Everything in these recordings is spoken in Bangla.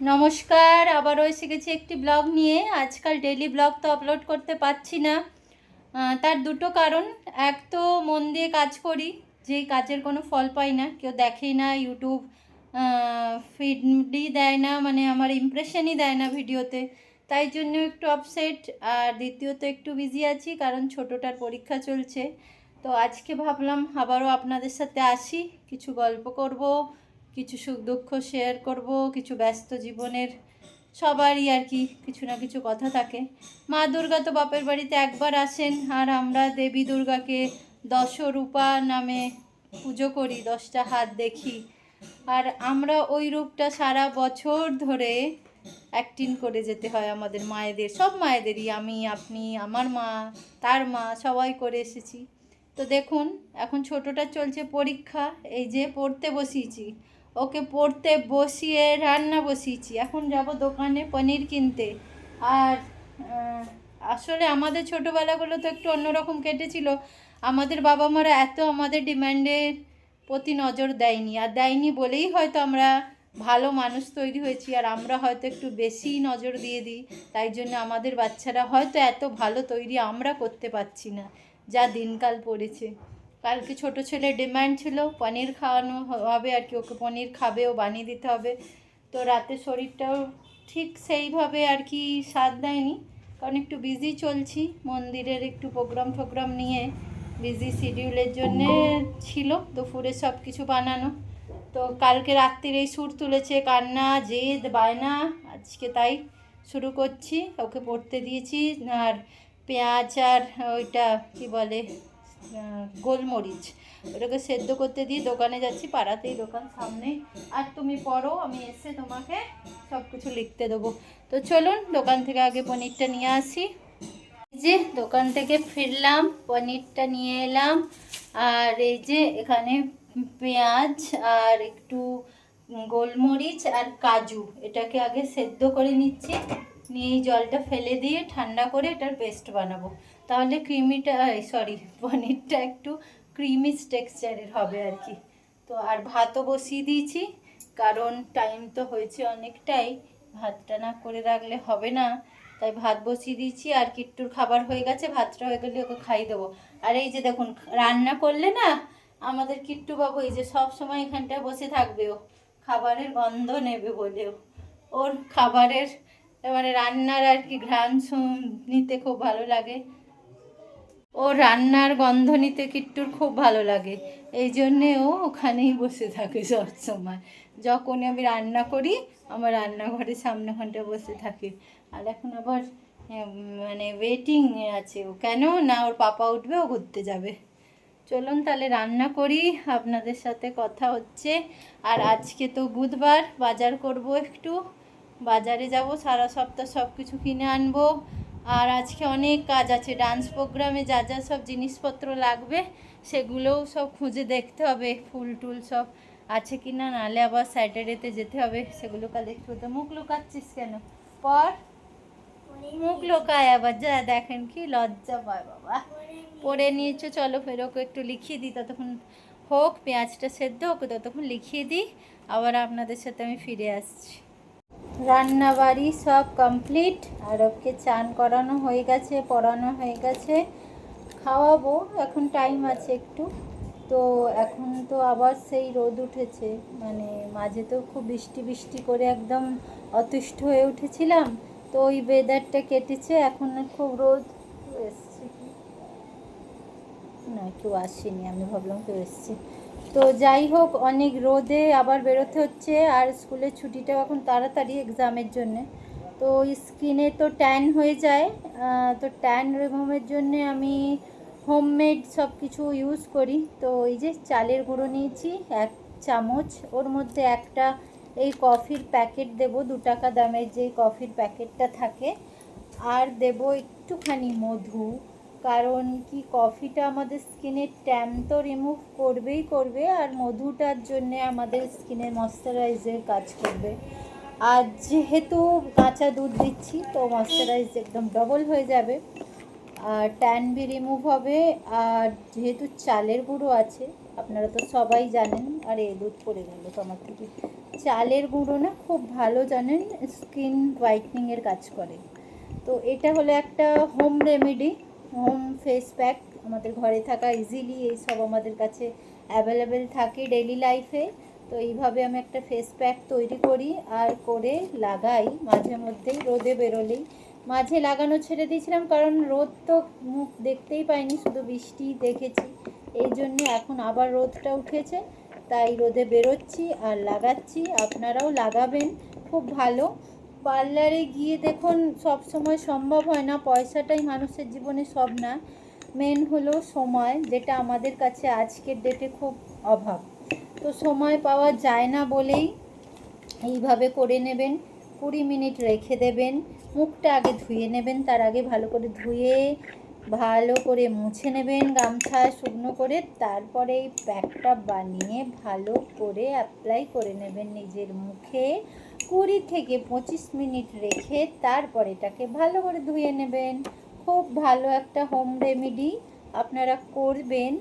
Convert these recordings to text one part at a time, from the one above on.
নমস্কার, আবারও এসে গেছি একটি ব্লগ নিয়ে। আজকাল ডেলি ব্লগ তো আপলোড করতে পারছি না। তার দুটো কারণ। এক তো মন দিয়ে কাজ করি যে কাজের কোনো ফল পাই না, কেউ দেখেই না ইউটিউব ফিডই দেয় না মানে আমার ইমপ্রেশনই দেয় না ভিডিওতে। তাই জন্য একটু আপসেট আর দ্বিতীয়ত, একটু বিজি আছি, কারণ ছোটোটার পরীক্ষা চলছে। তো আজকে ভাবলাম আবারও আপনাদের সাথে আসি, কিছু গল্প করব কিছু সুখ দুঃখ শেয়ার করব, কিছু ব্যস্ত জীবনের সবারই আর কি কিছু না কিছু কথা থাকে। মা দুর্গা তো বাপের বাড়িতে একবার আসেন, আর আমরা দেবী দুর্গাকে দশরূপা নামে পুজো করি, দশটা হাত দেখি। আর আমরা ওই রূপটা সারা বছর ধরে অ্যাক্টিং করে যেতে হয় আমাদের মায়েদের, সব মায়েদেরই, আমি, আপনি, আমার মা, তার মা, সবাই করে এসেছি। তো দেখুন, এখন ছোটটা চলছে পরীক্ষা, এই যে পড়তে বসিয়েছি। ওকে পড়তে বসিয়ে, রান্না বসিয়েছি। এখন যাব দোকানে পনির কিনতে। আর আসলে আমাদের ছোটোবেলাগুলো তো একটু অন্যরকম কেটেছিল। আমাদের বাবা মারা এত আমাদের ডিম্যান্ডের প্রতি নজর দেয়নি। আর দেয়নি বলেই হয়তো আমরা ভালো মানুষ তৈরি হয়েছি। আর আমরা হয়তো একটু বেশি নজর দিয়ে দিই। তাই জন্য আমাদের বাচ্চারা হয়তো এত ভালো তৈরি আমরা করতে পারছি না, যা দিনকাল পড়েছে। কালকে ছোট ছেলের ডিমান্ড ছিল, পনির খাওয়ানো হবে আর কি, ওকে পনির খাবে, ও বানিয়ে দিতে হবে। তো রাতে শরীরটাও ঠিক সেইভাবে আর কি সাথ দেয়নি। কারণ একটু বিজি চলছি, মন্দিরের একটু প্রোগ্রাম টোগ্রাম নিয়ে বিজি শিডিউলের জন্যে ছিল, দুপুরে সব কিছু বানানো। তো কালকে রাত্রির এই সুর তুলেছে, কান্না, জেদ, বায়না, আজকে তাই শুরু করছি। ওকে পড়তে দিয়েছি, আর পেঁয়াজ আর ওইটা কি বলে গোলমরিচ। ওটাকে সেদ্ধ করতে দিয়ে দোকানে যাচ্ছি, পাড়াতেই দোকান সামনে। আর তুমি পড়ো, আমি এসে তোমাকে সব কিছু লিখতে দেবো। তো চলুন, দোকান থেকে আগে পনিরটা নিয়ে আসি। যে দোকান থেকে ফিরলাম, পনিরটা নিয়ে এলাম। আর এই যে এখানে পেঁয়াজ আর একটু গোলমরিচ আর কাজু, এটাকে আগে সেদ্ধ করে নিচ্ছি। নিয়ে জলটা ফেলে দিয়ে ঠান্ডা করে এটার পেস্ট বানাবো। তাহলে ক্রিমিটা সরি পনিরটা একটু ক্রিমি টেক্সচারের হবে আর কি। তো আর ভাতও বসিয়ে দিয়েছি, কারণ টাইম তো হয়েছে অনেকটাই, ভাতটা না করে রাখলে হবে না। তাই ভাত বসিয়ে দিয়েছি, আর কিট্টুর খাবার হয়ে গেছে, ভাতটা হয়ে গেলে ওকে খাইয়ে দেবো। আর এই যে দেখুন, রান্না করলে না, আমাদের কিট্টু বাবু এই যে সব সময় এখানটায় বসে থাকবে ও। খাবারের গন্ধ নেবে বলেও ওর খাবারের মানে রান্নার আর কি ঘ্রাণ নিতে খুব ভালো লাগে। ও রান্নার গন্ধ নিতে কিট্টুর খুব ভালো লাগে। এই জন্যে ও ওখানেই বসে থাকে সবসময় যখনই আমি রান্না করি, আমার রান্নাঘরের সামনেখানটা বসে থাকে। আর এখন আবার মানে ওয়েটিং আছে ও। কেন? না ওর পাপা উঠবে, ও ঘুরতে যাবে। চলুন তাহলে রান্না করি, আপনাদের সাথে কথা হচ্ছে। আর আজকে তো বুধবার, বাজার করব একটু। বাজারে যাব, সারা সপ্তাহ সব কিছু কিনে আনব। আর আজকে অনেক কাজ আছে ডান্স প্রোগ্রামে যা যা সব জিনিসপত্র লাগবে, সেগুলোও সব খুঁজে দেখতে হবে, ফুল টুল সব আছে কি না নাহলে আবার স্যাটারডেতে যেতে হবে, সেগুলো কালেক্ট করতে। মুখ লুকাচ্ছিস কেন? পর। মুখ লোকায় আবার, যা দেখেন কি লজ্জা পায় বাবা। পড়ে নিয়েছো, চলো ফের ওকে একটু লিখিয়ে দিই, ততক্ষণ হোক, পেঁয়াজটা সেদ্ধ ওকে ততক্ষণ লিখিয়ে দিই, আবার আপনাদের সাথে আমি ফিরে আসছি। রান্না বাড়ি সব কমপ্লিট। আর ওকে চান করানো হয়ে গেছে, পড়ানো হয়ে গেছে। খাওয়াবো, এখন টাইম আছে একটু। তো এখন তো আবার সেই রোদ উঠেছে। মানে মাঝে তো খুব বৃষ্টি বৃষ্টি করে একদম অতিষ্ঠ হয়ে উঠেছিলাম। তো ওই ওয়েদারটা কেটেছে, এখন খুব রোদ। এসছে। না, কেউ আসেনি, আমি ভাবলাম কেউ এসছে। তো যাই হোক, অনেক রোদে আবার বেরোতে হচ্ছে আর স্কুলের ছুটিটাও এখন তাড়াতাড়ি এক্সামের জন্যে। তো স্কিনে তো ট্যান হয়ে যায় তো ট্যান রিমুভের জন্যে আমি হোমমেড সব কিছু ইউজ করি। তো এই যে চালের গুঁড়ো নিয়েছি, এক চামচ। ওর মধ্যে একটা এই কফির প্যাকেট দেব, দু টাকা দামের যে কফির প্যাকেটটা থাকে। আর দেব একটুখানি মধু। কারণ কি, কফিটা আমাদের স্কিনের ট্যাম তো রিমুভ করবেই করবে আর মধুটার জন্যে আমাদের স্কিনের ময়শ্চারাইজের কাজ করবে। আর যেহেতু কাঁচা দুধ দিচ্ছি, তো ময়শ্চারাইজ একদম ডবল হয়ে যাবে। আর ট্যান বি রিমুভ হবে, আর যেহেতু চালের গুঁড়ো আছে, আপনারা তো সবাই জানেন, আর এ দুধ পড়ে গেল তো আমার থেকে। চালের গুঁড়ো না খুব ভালো জানেন স্কিন হোয়াইটনিংয়ের কাজ করে। তো এটা হলো একটা home remedy home face pack আমাদের ঘরে থাকা ইজিলি এইসব আমাদের কাছে অ্যাভেলেবেল থাকে ডেলি লাইফে তো এইভাবে আমি একটা ফেস প্যাক তৈরি করি আর করে লাগাই মাঝে মধ্যেই, রোদে বেরোলেই। মাঝে লাগানো ছেড়ে দিয়েছিলাম কারণ রোদ তো মুখ দেখতেই পাইনি, শুধু বৃষ্টি দেখেছি। এই জন্য এখন আবার রোদটা উঠেছে, তাই রোদে বেরোচ্ছি আর লাগাচ্ছি। আপনারাও লাগাবেন, খুব ভালো। পার্লারে গিয়ে দেখুন, সব সময় সম্ভব হয় না। পয়সাটাই মানুষের জীবনে সব না। মেন হলো সময়, যেটা আমাদের কাছে আজকের ডেটে খুব অভাব। তো সময় পাওয়া যায় না বলেই এইভাবে করে নেবেন। কুড়ি মিনিট রেখে দেবেন। মুখটা আগে ধুয়ে নেবেন, তার আগে ভালো করে ধুয়ে, ভালো করে মুছে নেবেন গামছা শুকনো করে। তারপরে এই প্যাকটা বানিয়ে ভালো করে অ্যাপ্লাই করে নেবেন নিজের মুখে। কুড়ি থেকে পঁচিশ মিনিট রেখে তারপর এটাকে ভালো করে ধুয়ে নেবেন। খুব ভালো একটা হোম রেমেডি আপনারা করবেন।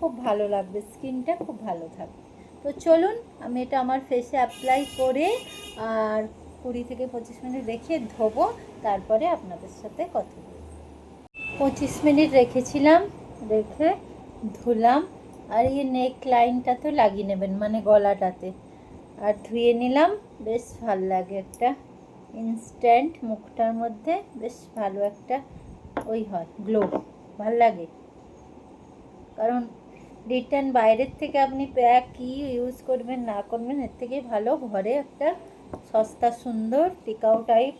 খুব ভালো লাগবে, স্কিনটা খুব ভালো থাকবে। তো চলুন, আমি এটা আমার ফেসে অ্যাপ্লাই করে আর কুড়ি থেকে পঁচিশ মিনিট রেখে ধোবো। তারপরে আপনাদের সাথে কথা বলব। পঁচিশ মিনিট রেখেছিলাম, রেখে ধুলাম। আর এই নেক লাইনটা তো লাগিয়ে নেবেন মানে গলাটাতে। আর ধুয়ে নিলাম। বেশ ভালো লাগে একটা ইনস্ট্যান্ট মুখটার মধ্যে। বেশ ভালো একটা ওই হয় গ্লো ভালো লাগে। কারণ রিটার্ন বাইরের থেকে আপনি প্যাক কী ইউজ করবেন, না করবেন, এর থেকে ভালো ঘরে একটা সস্তা, সুন্দর টিকাও টাইপ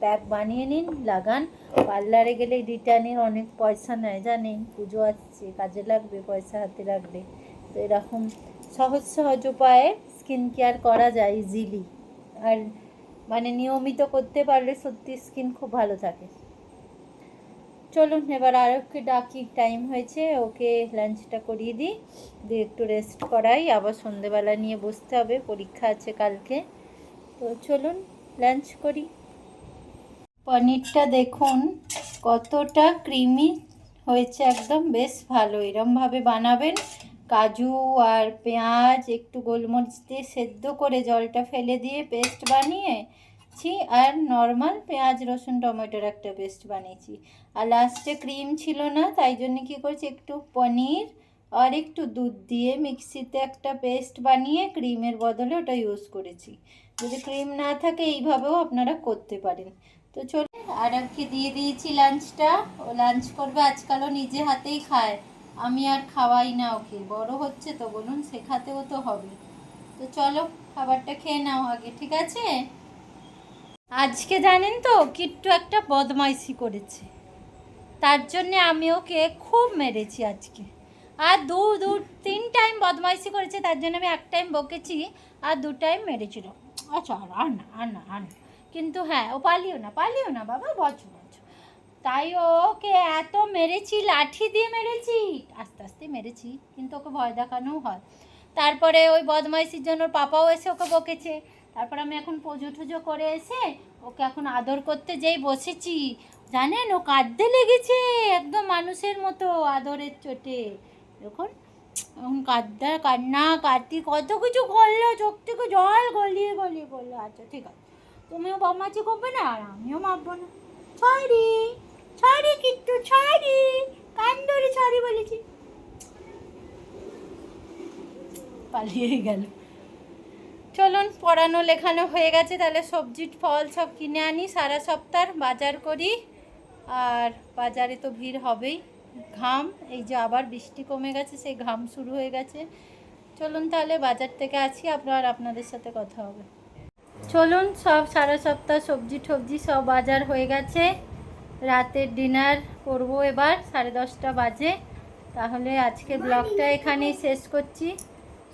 প্যাক বানিয়ে নিন, লাগান। পার্লারে গেলে রিটার্নের অনেক পয়সা নেয়, জানেন? পুজো আসছে, কাজে লাগবে, পয়সা হাতে লাগবে। তো এরকম সহজ সহজ উপায়ে স্কিন কেয়ার করা যায় ইজিলি আর মানে নিয়মিত করতে পারলে সত্যি স্কিন খুব ভালো থাকে। চলুন, এবার আরবকে ডাকি টাইম হয়েছে, ওকে লাঞ্চটা করিয়ে দিই। দিয়ে একটু রেস্ট করাই, আবার সন্ধেবেলা নিয়ে বসতে হবে, পরীক্ষা আছে কালকে। তো চলুন লাঞ্চ করি। পনিরটা দেখুন, কতটা ক্রিমি হয়েছে একদম, বেশ ভালো, এরমভাবে বানাবেন। কাজু আর পেঁয়াজ, একটু গোলমরিচ দিয়ে সেদ্ধ করে জলটা ফেলে দিয়ে পেস্ট বানিয়েছি আর নর্মাল পেঁয়াজ, রসুন, টমেটোর একটা পেস্ট বানিয়েছি। আর লাস্টে ক্রিম ছিল না, তাই জন্য কী করছি, একটু পনির আর একটু দুধ দিয়ে মিক্সিতে একটা পেস্ট বানিয়ে ক্রিমের বদলে ওটা ইউজ করেছি। যদি ক্রিম না থাকে, এইভাবেও আপনারা করতে পারেন। তো চলে আর কি দিয়ে দিয়েছি লাঞ্চটা ও লাঞ্চ করবে, আজকালও নিজে হাতেই খায়। আমি আর খাওয়াই না ওকে। বড় হচ্ছে তো বলুন, শেখাতেও তো হবে। তো চলো, খাবারটা খেয়ে নাও আগে, ঠিক আছে? আজকে জানেন তো, কিট্টু একটা বদমাইশি করেছে। তার জন্যে আমি ওকে খুব মেরেছি আজকে। আর দু দু, তিন টাইম বদমাইশি করেছে, তার জন্য আমি এক টাইম বকেছি, আর দু টাইম মেরেছিল। আচ্ছা আর না আর না আর না। কিন্তু হ্যাঁ ও পালিও না পালিও না বাবা বছর তাই ওকে এত মেরেছি, লাঠি দিয়ে মেরেছি। আস্তে আস্তে মেরেছি, কিন্তু ওকে ভয় দেখানোও হয়। তারপরে ওই বদমাইশির জন্য ওর পাপাও এসে ওকে বকেছে। তারপর আমি এখন পুজো টুজো করে এসে ওকে এখন আদর করতে যেই বসেছি। জানেন, ও কাঁদতে লেগেছে একদম মানুষের মতো আদরের চোটে। দেখুন, এখন কাঁদতে, কান্না কাটি কত কিছু করল, চোখ থেকে জল গলিয়ে গলিয়ে বলল আচ্ছা ঠিক আছে। তুমিও বদমাইশি করবে না আর আমিও মাপবো না। ছড়ি ছড়ি, কিট্টু, ছড়ি। কান ধরে ছড়ি বলেছি। পালিয়ে গেল। চলুন, পড়ানো, লেখানো হয়ে গেছে। তাহলে সবজি ফল সব কিনে আনি, সারা সপ্তাহ বাজার করি। আর বাজারে তো ভিড় হবেই। ঘাম, এই যে আবার বৃষ্টি কমে গেছে, সেই ঘাম শুরু হয়ে গেছে। চলুন তাহলে বাজার থেকে আছি আপনার আপনাদের সাথে কথা হবে। চলুন, সব সারা সপ্তাহ সবজি টবজি সব বাজার হয়ে গেছে। রাতের ডিনার করব এবার, সাড়ে দশটা বাজে। তাহলে আজকে ব্লগটা এখানেই শেষ করছি।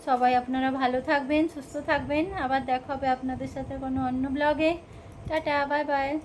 সবাই আপনারা ভালো থাকবেন, সুস্থ থাকবেন। আবার দেখা হবে আপনাদের সাথে কোনো অন্য ব্লগে। Tata, bye bye.